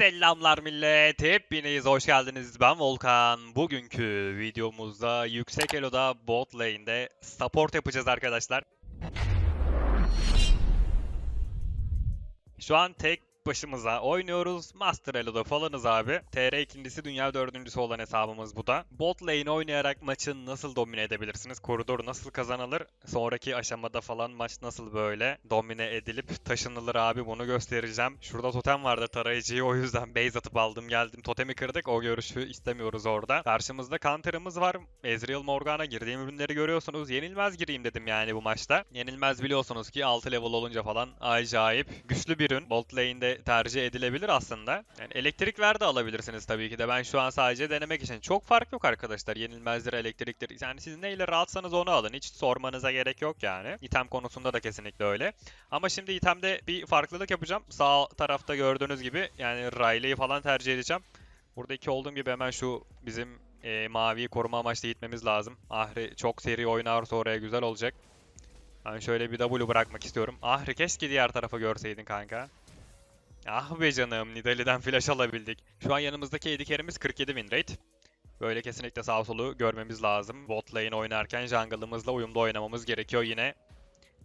Selamlar millet, hepiniz hoş geldiniz. Ben Volkan. Bugünkü videomuzda yüksek elo'da bot lane'de support yapacağız arkadaşlar. Şu an tek başımıza oynuyoruz. Master Elo'da falanız abi. TR ikincisi, dünya dördüncüsü olan hesabımız bu da. Bot lane oynayarak maçı nasıl domine edebilirsiniz? Koridoru nasıl kazanılır? Sonraki aşamada falan maç nasıl böyle domine edilip taşınılır abi bunu göstereceğim. Şurada totem vardı tarayıcıyı o yüzden base atıp aldım geldim. Totemi kırdık o görüşü istemiyoruz orada. Karşımızda counter'ımız var. Ezreal Morgana girdiğim ürünleri görüyorsunuz. Yenilmez gireyim dedim yani bu maçta. Yenilmez biliyorsunuz ki 6 level olunca falan acayip güçlü bir ürün. Bolt lane'de tercih edilebilir aslında. Yani elektrik ver de alabilirsiniz tabii ki de. Ben şu an sadece denemek için. Çok fark yok arkadaşlar. Yenilmezdir, elektriktir. Yani siz neyle rahatsanız onu alın. Hiç sormanıza gerek yok yani. İtem konusunda da kesinlikle öyle. Ama şimdi itemde bir farklılık yapacağım. Sağ tarafta gördüğünüz gibi yani Riley'i falan tercih edeceğim. Burada iki olduğum gibi hemen şu bizim e, maviyi koruma amaçlı gitmemiz lazım. Ahri çok seri oynarsa oraya güzel olacak. Ben şöyle bir W bırakmak istiyorum. Ahri keşke diğer tarafa görseydin kanka. Ah be canım, Nidalee'den flash alabildik. Şu an yanımızdaki AD carry'miz 47 win rate. Böyle kesinlikle sağ solu görmemiz lazım. Bot lane oynarken jungle'ımızla uyumlu oynamamız gerekiyor yine.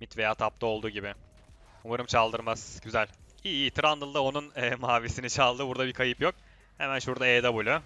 Mid veya top'ta olduğu gibi. Umarım çaldırmaz. Güzel. İyi iyi. Trundle onun e, mavisini çaldı. Burada bir kayıp yok. Hemen şurada EW.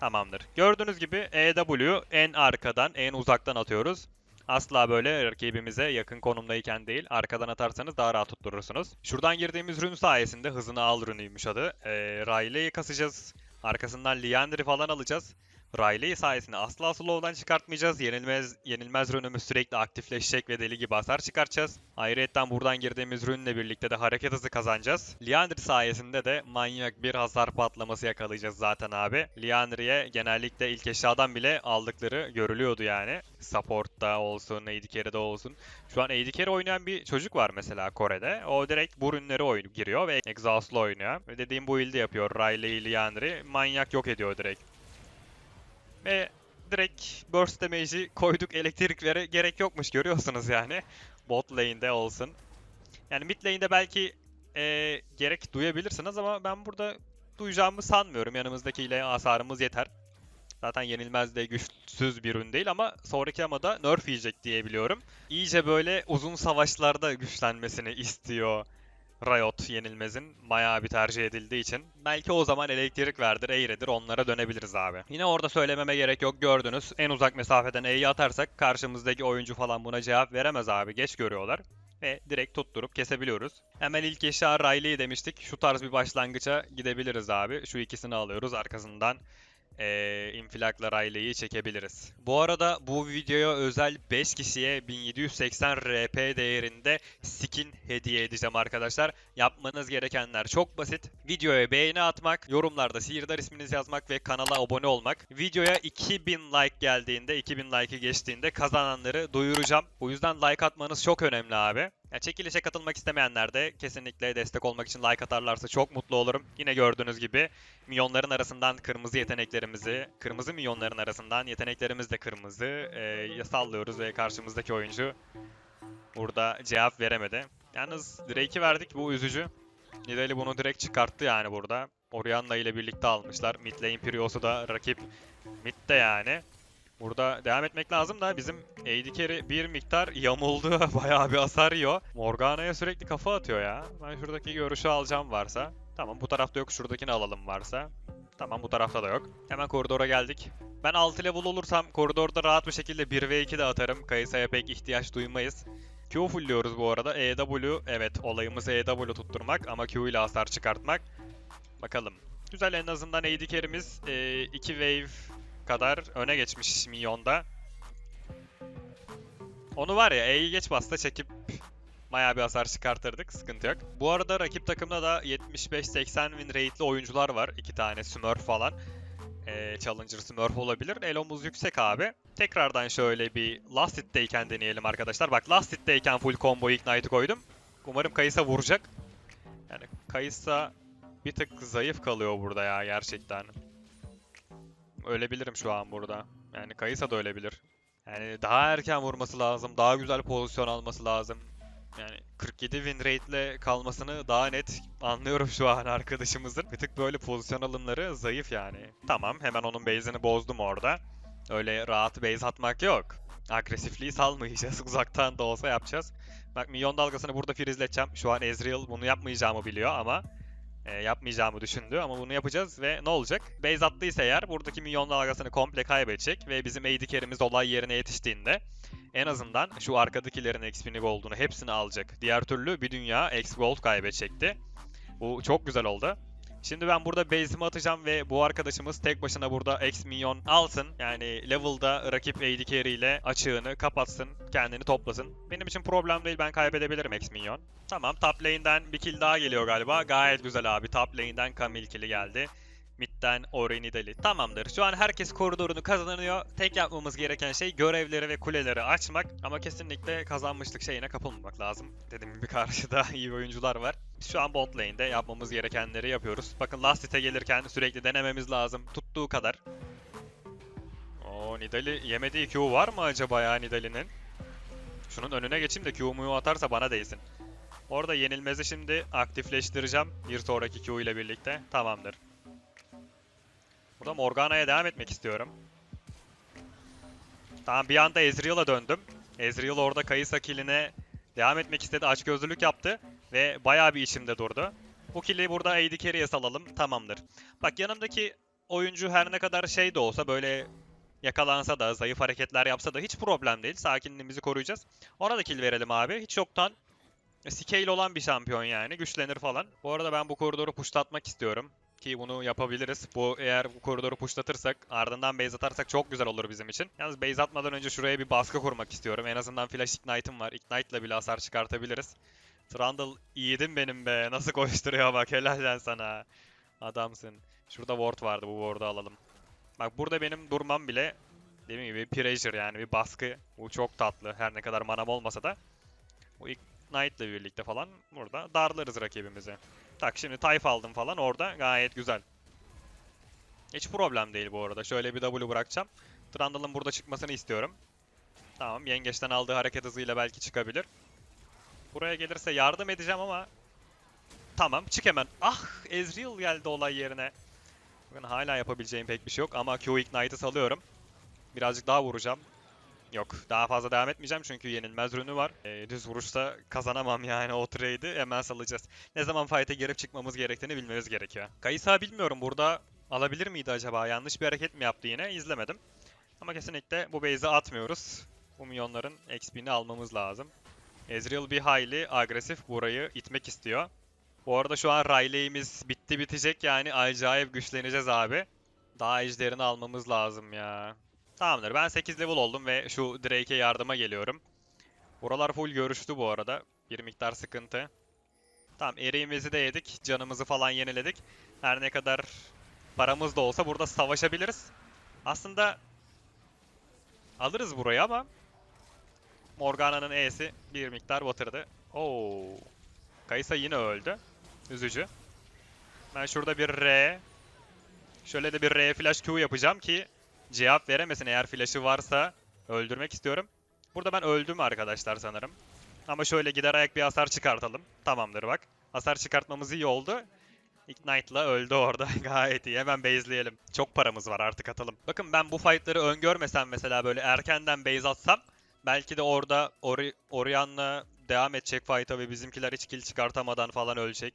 Tamamdır. Gördüğünüz gibi EW en arkadan, en uzaktan atıyoruz. Asla böyle rakibimize yakın konumdayken değil, arkadan atarsanız daha rahat tutturursunuz. Şuradan girdiğimiz rün sayesinde hızını al rünüymüş adı. Ee, Riley'i kasacağız. Arkasından Liandry falan alacağız. Riley sayesinde asla slow'dan çıkartmayacağız. Yenilmez, yenilmez rünümüz sürekli aktifleşecek ve deli gibi hasar çıkartacağız. Ayrıca buradan girdiğimiz rünle birlikte de hareket hızı kazanacağız. Liandry sayesinde de manyak bir hasar patlaması yakalayacağız zaten abi. Liandry'e genellikle ilk eşyadan bile aldıkları görülüyordu yani. Support'ta olsun, AD carry'de olsun. Şu an AD oynayan bir çocuk var mesela Kore'de. O direkt bu ürünleri oyun giriyor ve Exhaust'la oynuyor. Ve dediğim bu build'i yapıyor. Riley, Liandry manyak yok ediyor direkt. Ve direkt burst damage'i koyduk elektriklere gerek yokmuş görüyorsunuz yani. Bot lane'de olsun. Yani mid lane'de belki eee, gerek duyabilirsiniz ama ben burada duyacağımı sanmıyorum. Yanımızdakiyle hasarımız yeter. Zaten yenilmez de güçsüz bir ürün değil ama sonraki amada nerf yiyecek diye biliyorum. İyice böyle uzun savaşlarda güçlenmesini istiyor Riot yenilmezin bayağı bir tercih edildiği için. Belki o zaman elektrik verdir, eğridir onlara dönebiliriz abi. Yine orada söylememe gerek yok gördünüz. En uzak mesafeden E'yi atarsak karşımızdaki oyuncu falan buna cevap veremez abi. Geç görüyorlar. Ve direkt tutturup kesebiliyoruz. Hemen ilk eşya Riley demiştik. Şu tarz bir başlangıça gidebiliriz abi. Şu ikisini alıyoruz arkasından eee infilakla Riley'i çekebiliriz. Bu arada bu videoya özel 5 kişiye 1780 RP değerinde skin hediye edeceğim arkadaşlar. Yapmanız gerekenler çok basit. Videoya beğeni atmak, yorumlarda sihirdar isminizi yazmak ve kanala abone olmak. Videoya 2000 like geldiğinde, 2000 like'ı geçtiğinde kazananları duyuracağım. Bu yüzden like atmanız çok önemli abi. Ya çekilişe katılmak istemeyenler de kesinlikle destek olmak için like atarlarsa çok mutlu olurum. Yine gördüğünüz gibi milyonların arasından kırmızı yeteneklerimizi, kırmızı milyonların arasından yeteneklerimiz de kırmızı e, sallıyoruz ve karşımızdaki oyuncu burada cevap veremedi. Yalnız Drake'i verdik bu üzücü. Nidalee bunu direkt çıkarttı yani burada. Orianna ile birlikte almışlar. Mid lane Prios'u da rakip midde yani. Burada devam etmek lazım da bizim AD carry bir miktar yamuldu. Bayağı bir hasar yiyor. Morgana'ya sürekli kafa atıyor ya. Ben şuradaki görüşü alacağım varsa. Tamam bu tarafta yok şuradakini alalım varsa. Tamam bu tarafta da yok. Hemen koridora geldik. Ben 6 level olursam koridorda rahat bir şekilde 1v2 de atarım. Kayısa'ya pek ihtiyaç duymayız. Q fullliyoruz bu arada. EW evet olayımız EW tutturmak ama Q ile hasar çıkartmak. Bakalım. Güzel en azından AD carry'miz 2 wave kadar öne geçmiş Minyon'da. Onu var ya E'yi geç basta çekip bayağı bir hasar çıkartırdık. Sıkıntı yok. Bu arada rakip takımda da 75-80 win rate'li oyuncular var. iki tane Smurf falan. Ee, Challenger Smurf olabilir. Elomuz yüksek abi. Tekrardan şöyle bir Last Hit'teyken deneyelim arkadaşlar. Bak Last Hit'teyken full combo Ignite'ı koydum. Umarım Kayısa vuracak. Yani Kayısa bir tık zayıf kalıyor burada ya gerçekten. Ölebilirim şu an burada. Yani Kayısa da ölebilir. Yani daha erken vurması lazım. Daha güzel pozisyon alması lazım. Yani 47 win rate kalmasını daha net anlıyorum şu an arkadaşımızın. Bir tık böyle pozisyon alımları zayıf yani. Tamam hemen onun base'ini bozdum orada. Öyle rahat base atmak yok. Agresifliği salmayacağız. Uzaktan da olsa yapacağız. Bak milyon dalgasını burada freezeleteceğim. Şu an Ezreal bunu yapmayacağımı biliyor ama e, yapmayacağımı düşündü ama bunu yapacağız ve ne olacak? Base attıysa eğer buradaki milyon dalgasını komple kaybedecek ve bizim AD carry'miz olay yerine yetiştiğinde en azından şu arkadakilerin XP'ni gold'unu hepsini alacak. Diğer türlü bir dünya X gold kaybedecekti. Bu çok güzel oldu. Şimdi ben burada base'imi atacağım ve bu arkadaşımız tek başına burada X milyon alsın. Yani level'da rakip AD carry ile açığını kapatsın, kendini toplasın. Benim için problem değil ben kaybedebilirim X milyon. Tamam top lane'den bir kill daha geliyor galiba. Gayet güzel abi. Top lane'den Camille kill'i geldi. Mid'den Ori Nidalee. Tamamdır. Şu an herkes koridorunu kazanıyor. Tek yapmamız gereken şey görevleri ve kuleleri açmak. Ama kesinlikle kazanmışlık şeyine kapılmamak lazım. Dediğim gibi karşıda iyi oyuncular var. Şu an bot lane'de yapmamız gerekenleri yapıyoruz. Bakın last hit'e gelirken sürekli denememiz lazım. Tuttuğu kadar. Oo Nidalee yemediği Q var mı acaba ya Nidalee'nin? Şunun önüne geçeyim de Q'muyu atarsa bana değsin. Orada yenilmezi şimdi aktifleştireceğim bir sonraki Q ile birlikte. Tamamdır. Burada Morgana'ya devam etmek istiyorum. Tamam bir anda Ezreal'a döndüm. Ezreal orada Kayısa killine devam etmek istedi. Açgözlülük yaptı. Ve bayağı bir içimde durdu. Bu kill'i burada AD Carry'e salalım. Tamamdır. Bak yanımdaki oyuncu her ne kadar şey de olsa böyle yakalansa da zayıf hareketler yapsa da hiç problem değil. Sakinliğimizi koruyacağız. Ona da kill verelim abi. Hiç yoktan scale olan bir şampiyon yani. Güçlenir falan. Bu arada ben bu koridoru pushlatmak istiyorum. Ki bunu yapabiliriz. Bu eğer bu koridoru pushlatırsak ardından base atarsak çok güzel olur bizim için. Yalnız base atmadan önce şuraya bir baskı kurmak istiyorum. En azından flash ignite'ım var. Ignite ile bile hasar çıkartabiliriz. Trundle yiğidim benim be. Nasıl koşturuyor bak helal sana. Adamsın. Şurada ward vardı bu ward'u alalım. Bak burada benim durmam bile dediğim gibi bir pressure yani bir baskı. Bu çok tatlı her ne kadar manam olmasa da. Bu Ignite ile birlikte falan burada darlarız rakibimizi. Tak şimdi Tayf aldım falan orada gayet güzel. Hiç problem değil bu arada. Şöyle bir W bırakacağım. Trundle'ın burada çıkmasını istiyorum. Tamam yengeçten aldığı hareket hızıyla belki çıkabilir. Buraya gelirse yardım edeceğim ama... Tamam çık hemen. Ah Ezreal geldi olay yerine. Bakın hala yapabileceğim pek bir şey yok ama Q Ignite'ı salıyorum. Birazcık daha vuracağım. Yok daha fazla devam etmeyeceğim çünkü yenilmez rünü var. Ee, düz vuruşta kazanamam yani o trade'i hemen salacağız. Ne zaman fight'e girip çıkmamız gerektiğini bilmemiz gerekiyor. Kayısa bilmiyorum burada alabilir miydi acaba? Yanlış bir hareket mi yaptı yine? İzlemedim. Ama kesinlikle bu base'i atmıyoruz. Bu milyonların XP'ni almamız lazım. Ezreal bir hayli agresif burayı itmek istiyor. Bu arada şu an Riley'imiz bitti bitecek yani acayip güçleneceğiz abi. Daha ejderini almamız lazım ya. Tamamdır ben 8 level oldum ve şu Drake'e yardıma geliyorum. Buralar full görüştü bu arada. Bir miktar sıkıntı. Tamam eriğimizi de yedik. Canımızı falan yeniledik. Her ne kadar paramız da olsa burada savaşabiliriz. Aslında alırız burayı ama Morgana'nın E'si bir miktar batırdı. Oo. Kaysa yine öldü. Üzücü. Ben şurada bir R Şöyle de bir R flash Q yapacağım ki cevap veremesin eğer flash'ı varsa öldürmek istiyorum. Burada ben öldüm arkadaşlar sanırım. Ama şöyle gider ayak bir hasar çıkartalım. Tamamdır bak. Hasar çıkartmamız iyi oldu. Ignite'la öldü orada. Gayet iyi. Hemen base'leyelim. Çok paramız var artık atalım. Bakın ben bu fight'ları öngörmesem mesela böyle erkenden base atsam belki de orada Ori Orianna devam edecek fight'a ve bizimkiler hiç kill çıkartamadan falan ölecek.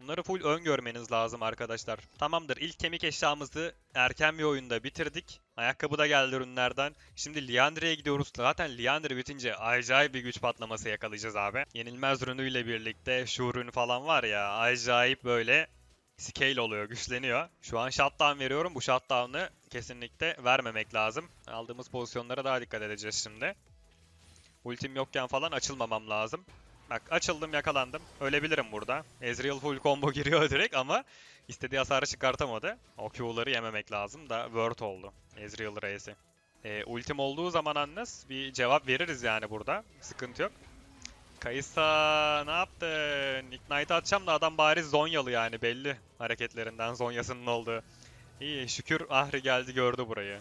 Bunları full öngörmeniz lazım arkadaşlar. Tamamdır ilk kemik eşyamızı erken bir oyunda bitirdik. Ayakkabı da geldi ürünlerden. Şimdi Liandry'e gidiyoruz. Zaten Liandry bitince acayip bir güç patlaması yakalayacağız abi. Yenilmez ürünüyle birlikte şu ürün falan var ya acayip böyle scale oluyor, güçleniyor. Şu an shutdown veriyorum. Bu shutdown'ı kesinlikle vermemek lazım. Aldığımız pozisyonlara daha dikkat edeceğiz şimdi. Ultim yokken falan açılmamam lazım. Bak açıldım yakalandım. Ölebilirim burada. Ezreal full combo giriyor direkt ama istediği hasarı çıkartamadı. O Q'ları yememek lazım da word oldu. Ezreal Reis'i. E, ultim olduğu zaman Annes bir cevap veririz yani burada. Sıkıntı yok. Kayısa ne yaptın? Ignite atacağım da adam bariz Zonyalı yani belli hareketlerinden Zonya'sının olduğu. İyi şükür Ahri geldi gördü burayı.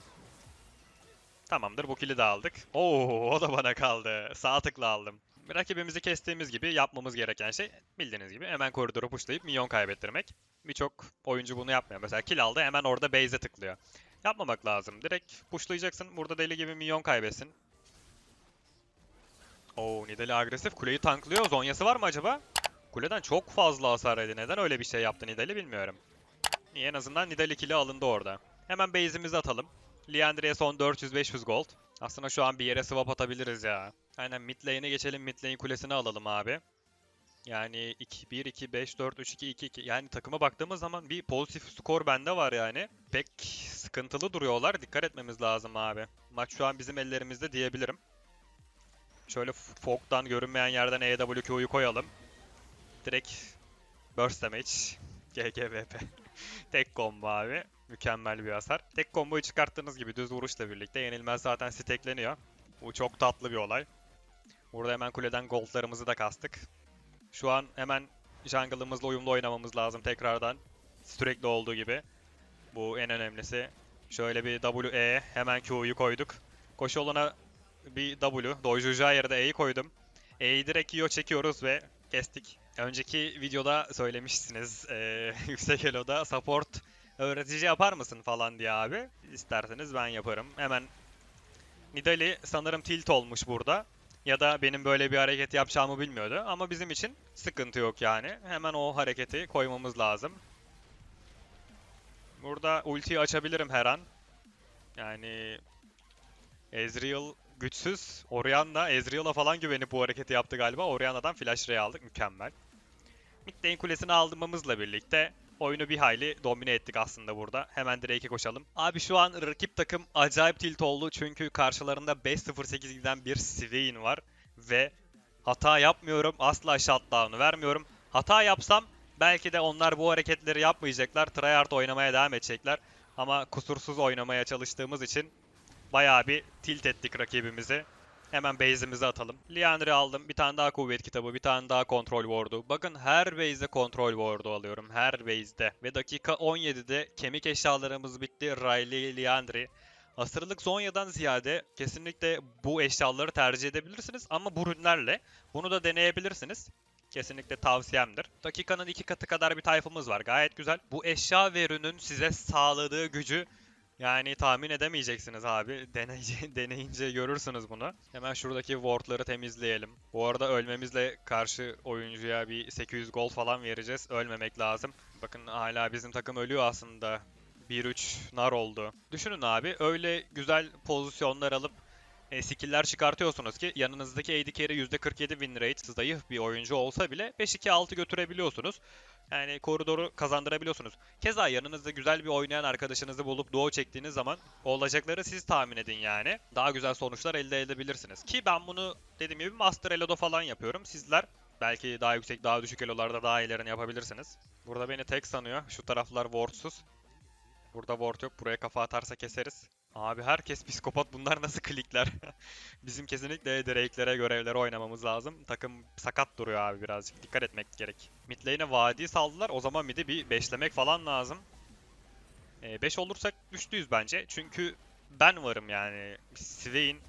Tamamdır bu kill'i de aldık. Oo o da bana kaldı. Sağ tıkla aldım. Rakibimizi kestiğimiz gibi yapmamız gereken şey bildiğiniz gibi hemen koridoru pushlayıp minyon kaybettirmek. Birçok oyuncu bunu yapmıyor. Mesela kill aldı hemen orada base'e tıklıyor. Yapmamak lazım. Direkt pushlayacaksın. Burada deli gibi minyon kaybetsin. Oo Nidali agresif. Kuleyi tanklıyor. Zonyası var mı acaba? Kuleden çok fazla hasar yedi. Neden öyle bir şey yaptı Nidali bilmiyorum. En azından Nidali kill'i alındı orada. Hemen base'imizi atalım. Liandry'e son 400-500 gold. Aslında şu an bir yere swap atabiliriz ya. Aynen mid lane'e geçelim. Mid lane kulesini alalım abi. Yani 2-1-2-5-4-3-2-2-2. Yani takıma baktığımız zaman bir pozitif skor bende var yani. Pek sıkıntılı duruyorlar. Dikkat etmemiz lazım abi. Maç şu an bizim ellerimizde diyebilirim. Şöyle Fog'dan görünmeyen yerden EWQ'yu koyalım. Direkt Burst Damage. GGVP. Tek combo abi. Mükemmel bir hasar. Tek komboyu çıkarttığınız gibi düz vuruşla birlikte yenilmez zaten stackleniyor. Bu çok tatlı bir olay. Burada hemen kuleden goldlarımızı da kastık. Şu an hemen jungle'ımızla uyumlu oynamamız lazım tekrardan. Sürekli olduğu gibi. Bu en önemlisi. Şöyle bir WE hemen Q'yu koyduk. Koşu olana bir W. Dojuja yerde E'yi koydum. E'yi direkt Q çekiyoruz ve kestik. Önceki videoda söylemişsiniz eee, yüksek elo'da support öğretici yapar mısın falan diye abi. İsterseniz ben yaparım. Hemen Nidali sanırım tilt olmuş burada. Ya da benim böyle bir hareket yapacağımı bilmiyordu. Ama bizim için sıkıntı yok yani. Hemen o hareketi koymamız lazım. Burada ultiyi açabilirim her an. Yani Ezreal güçsüz. Orianna Ezreal'a falan güvenip bu hareketi yaptı galiba. Orianna'dan flash ray aldık. Mükemmel. Mid lane kulesini aldırmamızla birlikte oyunu bir hayli domine ettik aslında burada. Hemen Drake'e koşalım. Abi şu an rakip takım acayip tilt oldu çünkü karşılarında 5-0-8 giden bir Swain var. Ve hata yapmıyorum. Asla shutdown'u vermiyorum. Hata yapsam belki de onlar bu hareketleri yapmayacaklar. Tryhard oynamaya devam edecekler. Ama kusursuz oynamaya çalıştığımız için bayağı bir tilt ettik rakibimizi. Hemen base'imizi atalım. Liandry aldım. Bir tane daha kuvvet kitabı, bir tane daha kontrol ward'u. Bakın her base'de kontrol ward'u alıyorum. Her base'de. Ve dakika 17'de kemik eşyalarımız bitti. Riley, Liandry. Asırlık Zonya'dan ziyade kesinlikle bu eşyaları tercih edebilirsiniz ama bu ürünlerle bunu da deneyebilirsiniz. Kesinlikle tavsiyemdir. Dakikanın iki katı kadar bir tayfımız var. Gayet güzel. Bu eşya ve ürünün size sağladığı gücü yani tahmin edemeyeceksiniz abi. Deneyince, deneyince görürsünüz bunu. Hemen şuradaki wardları temizleyelim. Bu arada ölmemizle karşı oyuncuya bir 800 gol falan vereceğiz. Ölmemek lazım. Bakın hala bizim takım ölüyor aslında. 1-3 nar oldu. Düşünün abi öyle güzel pozisyonlar alıp e, skill'ler çıkartıyorsunuz ki yanınızdaki AD carry %47 win rate zayıf bir oyuncu olsa bile 5-2-6 götürebiliyorsunuz. Yani koridoru kazandırabiliyorsunuz. Keza yanınızda güzel bir oynayan arkadaşınızı bulup duo çektiğiniz zaman olacakları siz tahmin edin yani. Daha güzel sonuçlar elde edebilirsiniz. Ki ben bunu dediğim gibi Master Elo'da falan yapıyorum. Sizler belki daha yüksek, daha düşük elolarda daha iyilerini yapabilirsiniz. Burada beni tek sanıyor. Şu taraflar wardsuz. Burada ward yok. Buraya kafa atarsa keseriz. Abi herkes psikopat. Bunlar nasıl klikler? Bizim kesinlikle Drake'lere görevleri oynamamız lazım. Takım sakat duruyor abi birazcık. Dikkat etmek gerek. Mid lane'e vadi saldılar. O zaman mid'i bir beşlemek falan lazım. 5 olursak güçlüyüz bence. Çünkü ben varım yani. Swain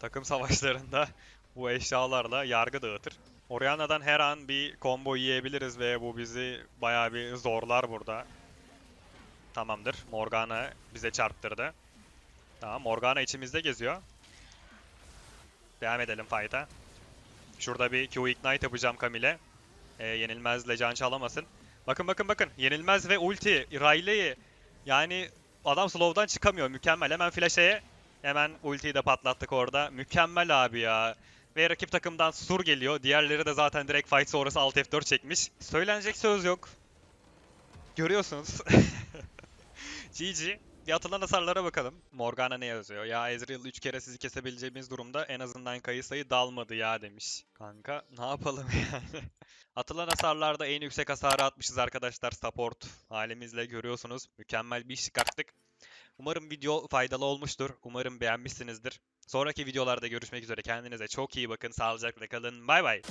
takım savaşlarında bu eşyalarla yargı dağıtır. Orianna'dan her an bir combo yiyebiliriz ve bu bizi bayağı bir zorlar burada. Tamamdır. Morgana bize çarptırdı. Tamam Morgana içimizde geziyor. Devam edelim fight'a. Şurada bir Q Ignite yapacağım Camille. Ee, yenilmezle can çalamasın. Bakın bakın bakın. Yenilmez ve ulti. Riley. Yani adam slow'dan çıkamıyor. Mükemmel. Hemen flash'e. Hemen ultiyi de patlattık orada. Mükemmel abi ya. Ve rakip takımdan sur geliyor. Diğerleri de zaten direkt fight sonrası Alt F4 çekmiş. Söylenecek söz yok. Görüyorsunuz. GG. Bir atılan hasarlara bakalım. Morgana ne yazıyor? Ya Ezreal 3 kere sizi kesebileceğimiz durumda en azından Kayısa'yı dalmadı ya demiş. Kanka ne yapalım yani? atılan hasarlarda en yüksek hasarı atmışız arkadaşlar. Support halimizle görüyorsunuz. Mükemmel bir iş çıkarttık. Umarım video faydalı olmuştur. Umarım beğenmişsinizdir. Sonraki videolarda görüşmek üzere. Kendinize çok iyi bakın. Sağlıcakla kalın. Bay bay.